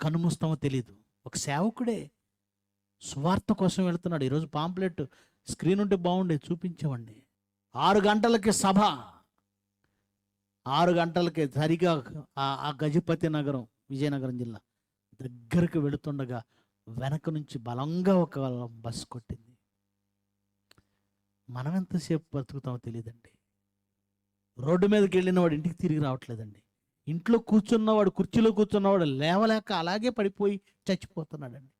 కనుమూస్తామో తెలియదు ఒక సేవకుడే సువార్త కోసం వెళ్తున్నాడు. ఈరోజు పాంప్లెట్ స్క్రీన్ ఉంటే బాగుండే చూపించేవాడిని. ఆరు గంటలకి సభ. ఆరు గంటలకి సరిగా ఆ- ఆ గజపతి నగరం విజయనగరం జిల్లా దగ్గరకు వెళుతుండగా వెనక నుంచి బలంగా ఒక బస్సు కొట్టింది. మనం ఎంతసేపు బతుకుతామో తెలియదండి రోడ్డు మీదకి వెళ్ళిన వాడు ఇంటికి తిరిగి రావట్లేదండి. ఇంట్లో కూర్చున్నవాడు కుర్చీలో కూర్చున్నవాడు లేవలేక అలాగే పడిపోయి చచ్చిపోతున్నాడండి.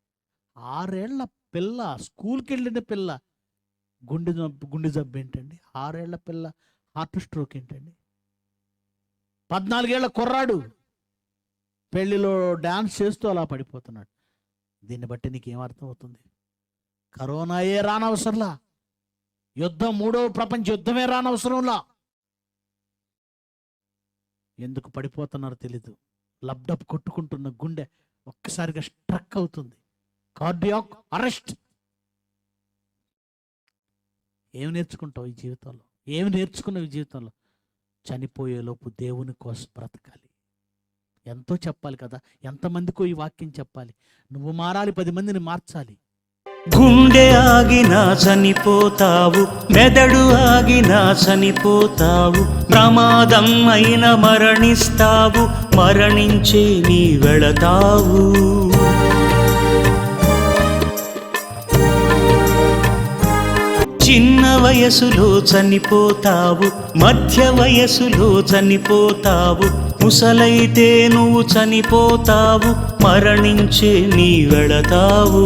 ఆరేళ్ళ పిల్ల స్కూల్కి వెళ్ళిన పిల్ల గుండె జబ్బు గుండె జబ్బు ఏంటండి? ఆరేళ్ళ పిల్ల హార్ట్ స్ట్రోక్ ఏంటండి? పద్నాలుగేళ్ళ కుర్రాడు పెళ్ళిలో డాన్స్ చేస్తూ అలా పడిపోతున్నాడు. దీన్ని బట్టి నీకేం అర్థమవుతుంది? అవుతుంది ఏ రానవసరంలా? యుద్ధం మూడో ప్రపంచ యుద్ధమే రానవసరంలా? ఎందుకు పడిపోతున్నారో తెలీదు. లబ్డప్ కొట్టుకుంటున్న గుండె ఒక్కసారిగా స్ట్రక్ అవుతుంది. Cardiac arrest. ఏమి నేర్చుకుంటావు ఈ జీవితంలో? ఏమి నేర్చుకున్నావు ఈ జీవితంలో? చనిపోయేలోపు దేవుని కోసం బ్రతకాలి. ఎంతో చెప్పాలి కదా? ఎంతమందికో ఈ వాక్యం చెప్పాలి. నువ్వు మారాలి పది మందిని మార్చాలి. గుండె ఆగినా చనిపోతావు మెదడు ఆగినా చనిపోతావు ప్రమాదం అయిన మరణిస్తావు మరణించే నీ వెళతావు. చిన్న వయసులో చనిపోతావు మధ్య వయసులో చనిపోతావు ముసలైతే నువ్వు చనిపోతావు మరణించే నీ వెళతావు.